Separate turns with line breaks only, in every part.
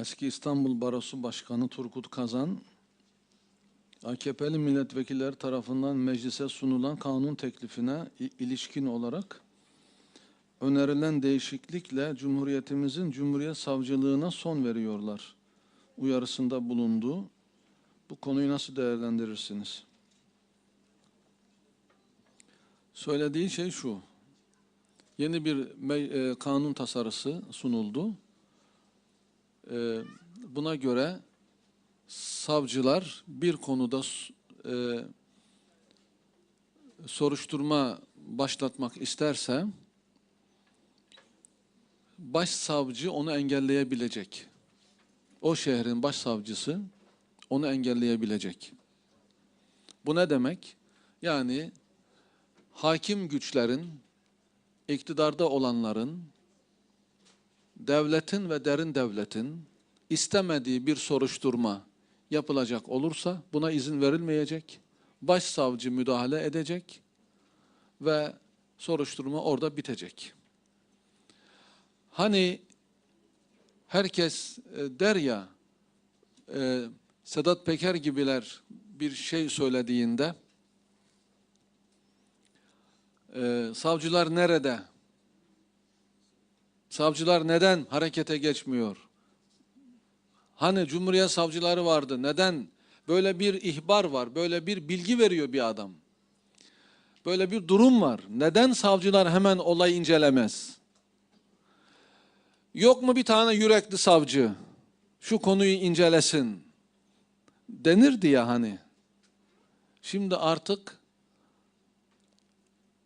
Eski İstanbul Barosu Başkanı Turgut Kazan, AKP'li milletvekilleri tarafından meclise sunulan kanun teklifine ilişkin olarak önerilen değişiklikle Cumhuriyetimizin Cumhuriyet Savcılığına son veriyorlar uyarısında bulundu. Bu konuyu nasıl değerlendirirsiniz? Söylediği şey şu. Yeni bir e, kanun tasarısı sunuldu. E, buna göre savcılar bir konuda e, soruşturma başlatmak isterse başsavcı onu engelleyebilecek. O şehrin başsavcısı onu engelleyebilecek. Bu ne demek? Yani hakim güçlerin, iktidarda olanların, devletin ve derin devletin istemediği bir soruşturma yapılacak olursa buna izin verilmeyecek. Başsavcı müdahale edecek ve soruşturma orada bitecek. Hani herkes e, der ya e, Sedat Peker gibiler bir şey söylediğinde e, savcılar nerede? Savcılar neden harekete geçmiyor? Hani Cumhuriyet savcıları vardı. Neden? Böyle bir ihbar var. Böyle bir bilgi veriyor bir adam. Böyle bir durum var. Neden savcılar hemen olay incelemez? Yok mu bir tane yürekli savcı? Şu konuyu incelesin. Denirdi ya hani. Şimdi artık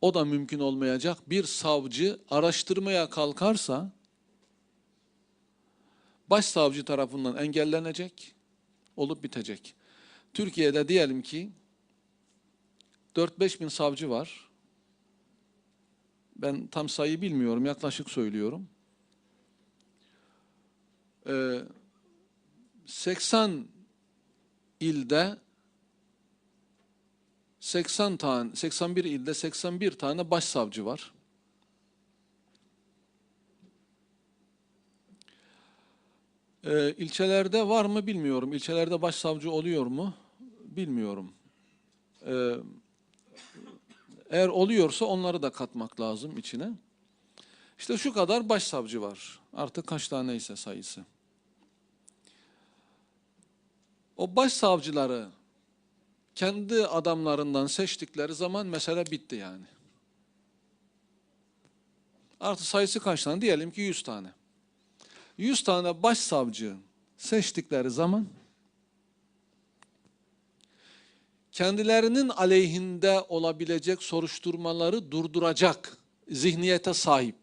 o da mümkün olmayacak. Bir savcı araştırmaya kalkarsa başsavcı tarafından engellenecek, olup bitecek. Türkiye'de diyelim ki 4-5 bin savcı var. Ben tam sayı bilmiyorum, yaklaşık söylüyorum. Ee, 80 ilde 80 tane, 81 ilde 81 tane başsavcı var. Ee, ilçelerde var mı bilmiyorum. İlçelerde başsavcı oluyor mu bilmiyorum. Ee, eğer oluyorsa onları da katmak lazım içine. İşte şu kadar başsavcı var. Artık kaç taneyse sayısı. O başsavcıları kendi adamlarından seçtikleri zaman mesele bitti yani. Artı sayısı kaç tane? Diyelim ki 100 tane. 100 tane başsavcı seçtikleri zaman kendilerinin aleyhinde olabilecek soruşturmaları durduracak zihniyete sahip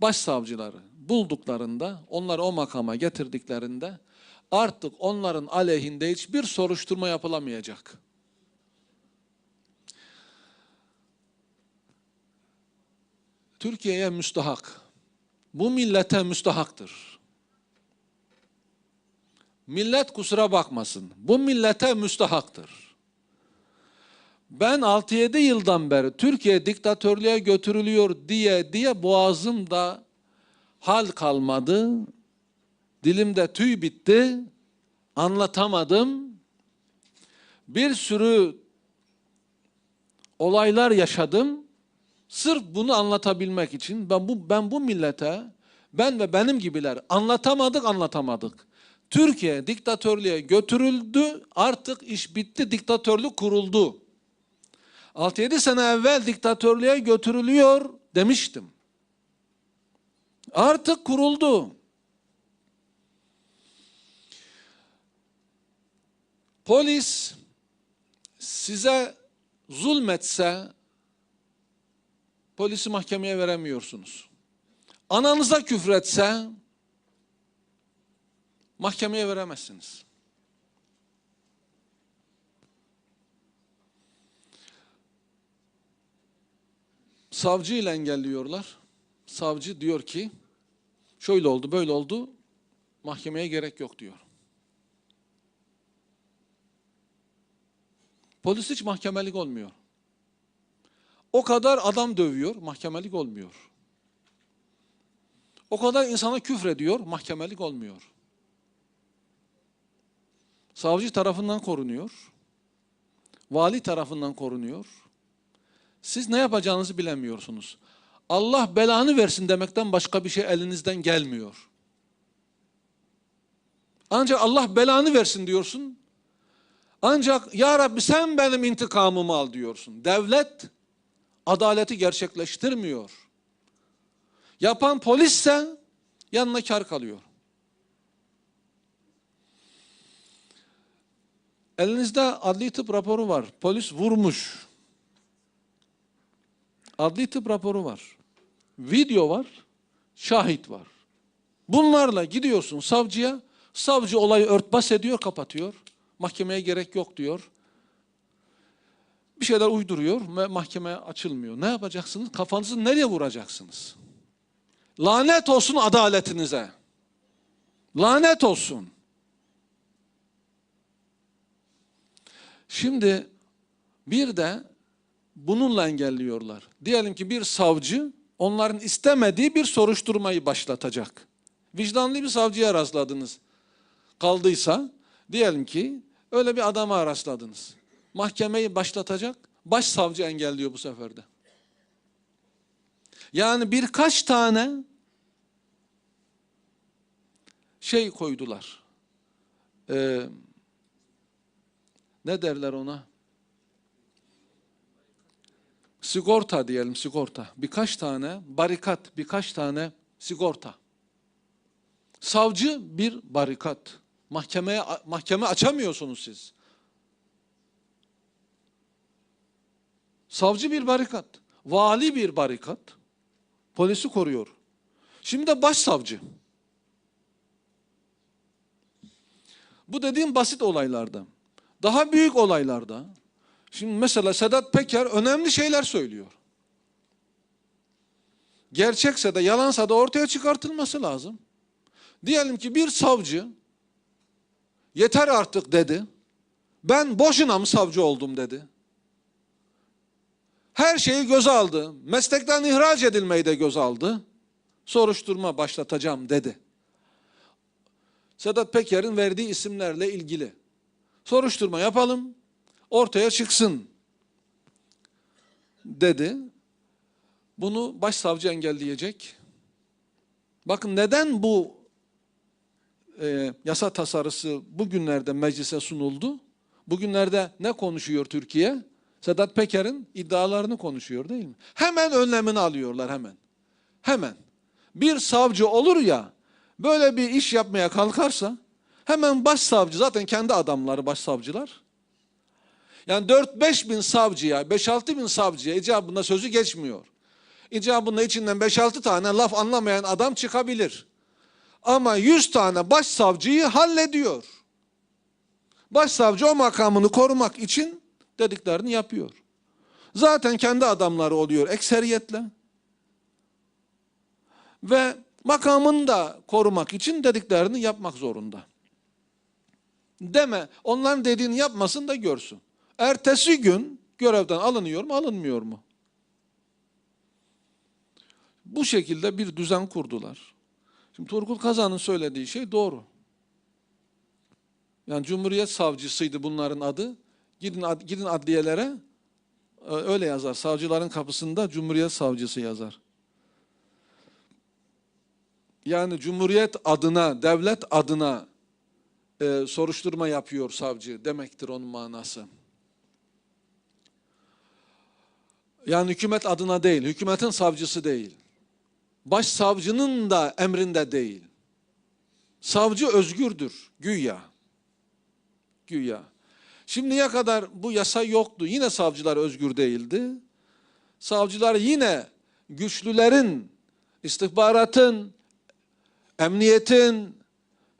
başsavcıları bulduklarında, onları o makama getirdiklerinde artık onların aleyhinde hiçbir soruşturma yapılamayacak. Türkiye'ye müstahak. Bu millete müstahaktır. Millet kusura bakmasın. Bu millete müstahaktır. Ben 6-7 yıldan beri Türkiye diktatörlüğe götürülüyor diye diye boğazımda hal kalmadı. Dilimde tüy bitti. Anlatamadım. Bir sürü olaylar yaşadım. Sırf bunu anlatabilmek için ben bu ben bu millete ben ve benim gibiler anlatamadık anlatamadık. Türkiye diktatörlüğe götürüldü. Artık iş bitti. Diktatörlük kuruldu. 6-7 sene evvel diktatörlüğe götürülüyor demiştim. Artık kuruldu. Polis size zulmetse polisi mahkemeye veremiyorsunuz. Ananıza küfretse mahkemeye veremezsiniz. Savcı ile engelliyorlar. Savcı diyor ki şöyle oldu böyle oldu mahkemeye gerek yok diyor. Polis hiç mahkemelik olmuyor. O kadar adam dövüyor, mahkemelik olmuyor. O kadar insana küfrediyor, mahkemelik olmuyor. Savcı tarafından korunuyor. Vali tarafından korunuyor. Siz ne yapacağınızı bilemiyorsunuz. Allah belanı versin demekten başka bir şey elinizden gelmiyor. Ancak Allah belanı versin diyorsun. Ancak ya Rabbi sen benim intikamımı al diyorsun. Devlet adaleti gerçekleştirmiyor. Yapan polisse yanına kar kalıyor. Elinizde adli tıp raporu var. Polis vurmuş. Adli tıp raporu var. Video var. Şahit var. Bunlarla gidiyorsun savcıya. Savcı olayı örtbas ediyor, kapatıyor. Mahkemeye gerek yok diyor. Bir şeyler uyduruyor ve mahkeme açılmıyor. Ne yapacaksınız? Kafanızı nereye vuracaksınız? Lanet olsun adaletinize. Lanet olsun. Şimdi bir de bununla engelliyorlar. Diyelim ki bir savcı onların istemediği bir soruşturmayı başlatacak. Vicdanlı bir savcıya rastladınız. Kaldıysa diyelim ki öyle bir adama rastladınız. Mahkemeyi başlatacak. Başsavcı engelliyor bu sefer de. Yani birkaç tane şey koydular. Ee, ne derler ona? Sigorta diyelim sigorta. Birkaç tane barikat, birkaç tane sigorta. Savcı bir barikat. Mahkemeye mahkeme açamıyorsunuz siz. Savcı bir barikat, vali bir barikat, polisi koruyor. Şimdi de başsavcı. Bu dediğim basit olaylarda. Daha büyük olaylarda, şimdi mesela Sedat Peker önemli şeyler söylüyor. Gerçekse de yalansa da ortaya çıkartılması lazım. Diyelim ki bir savcı yeter artık dedi. Ben boşuna mı savcı oldum dedi. Her şeyi göze aldı. Meslekten ihraç edilmeyi de göze aldı. Soruşturma başlatacağım dedi. Sedat Peker'in verdiği isimlerle ilgili. Soruşturma yapalım, ortaya çıksın dedi. Bunu başsavcı engelleyecek. Bakın neden bu e, yasa tasarısı bugünlerde meclise sunuldu? Bugünlerde ne konuşuyor Türkiye? Sedat Peker'in iddialarını konuşuyor değil mi? Hemen önlemini alıyorlar hemen. Hemen. Bir savcı olur ya böyle bir iş yapmaya kalkarsa hemen başsavcı zaten kendi adamları başsavcılar. Yani 4-5 bin savcıya, 5-6 bin savcıya icabında sözü geçmiyor. İcabında içinden 5-6 tane laf anlamayan adam çıkabilir. Ama 100 tane başsavcıyı hallediyor. Başsavcı o makamını korumak için dediklerini yapıyor. Zaten kendi adamları oluyor ekseriyetle. Ve makamını da korumak için dediklerini yapmak zorunda. Deme, onların dediğini yapmasın da görsün. Ertesi gün görevden alınıyor mu, alınmıyor mu? Bu şekilde bir düzen kurdular. Şimdi Turgut Kazan'ın söylediği şey doğru. Yani Cumhuriyet Savcısıydı bunların adı. Gidin, ad, gidin adliyelere e, öyle yazar. Savcıların kapısında Cumhuriyet Savcısı yazar. Yani Cumhuriyet adına, devlet adına e, soruşturma yapıyor savcı demektir onun manası. Yani hükümet adına değil, hükümetin savcısı değil. Başsavcının da emrinde değil. Savcı özgürdür güya. Güya. Şimdiye kadar bu yasa yoktu. Yine savcılar özgür değildi. Savcılar yine güçlülerin, istihbaratın, emniyetin,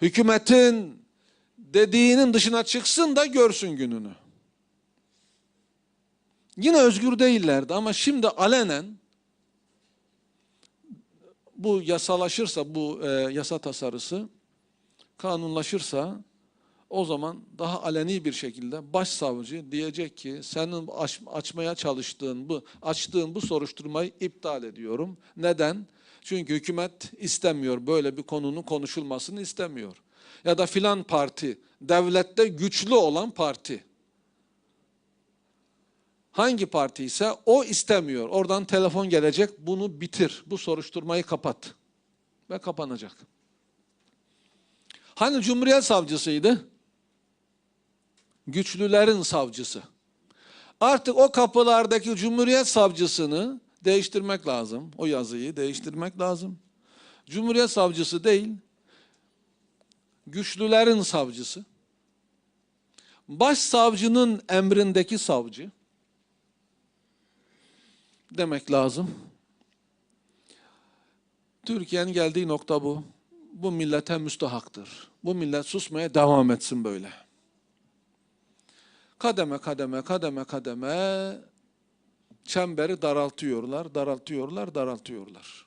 hükümetin dediğinin dışına çıksın da görsün gününü. Yine özgür değillerdi ama şimdi alenen bu yasalaşırsa, bu e, yasa tasarısı kanunlaşırsa o zaman daha aleni bir şekilde başsavcı diyecek ki senin aç, açmaya çalıştığın bu açtığın bu soruşturmayı iptal ediyorum. Neden? Çünkü hükümet istemiyor böyle bir konunun konuşulmasını istemiyor. Ya da filan parti, devlette güçlü olan parti. Hangi parti ise o istemiyor. Oradan telefon gelecek, bunu bitir, bu soruşturmayı kapat. Ve kapanacak. Hani Cumhuriyet Savcısıydı? Güçlülerin savcısı. Artık o kapılardaki Cumhuriyet Savcısını değiştirmek lazım. O yazıyı değiştirmek lazım. Cumhuriyet Savcısı değil, güçlülerin savcısı. Başsavcının emrindeki savcı demek lazım. Türkiye'nin geldiği nokta bu. Bu millete müstahaktır. Bu millet susmaya devam etsin böyle. Kademe kademe kademe kademe çemberi daraltıyorlar, daraltıyorlar, daraltıyorlar.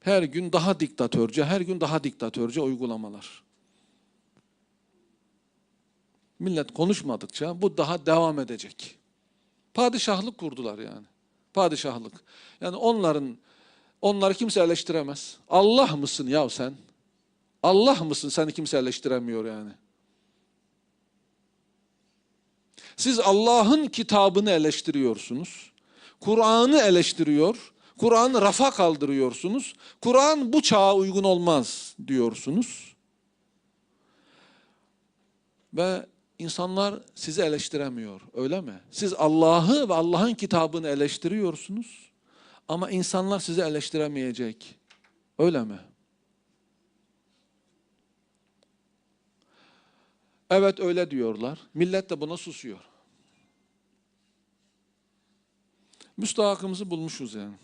Her gün daha diktatörce, her gün daha diktatörce uygulamalar. Millet konuşmadıkça bu daha devam edecek. Padişahlık kurdular yani. Padişahlık. Yani onların onları kimse eleştiremez. Allah mısın ya sen? Allah mısın seni kimse eleştiremiyor yani. Siz Allah'ın kitabını eleştiriyorsunuz. Kur'an'ı eleştiriyor. Kur'an'ı rafa kaldırıyorsunuz. Kur'an bu çağa uygun olmaz diyorsunuz. Ve insanlar sizi eleştiremiyor. Öyle mi? Siz Allah'ı ve Allah'ın kitabını eleştiriyorsunuz. Ama insanlar sizi eleştiremeyecek. Öyle mi? Evet öyle diyorlar. Millet de buna susuyor. Müstahakımızı bulmuşuz yani.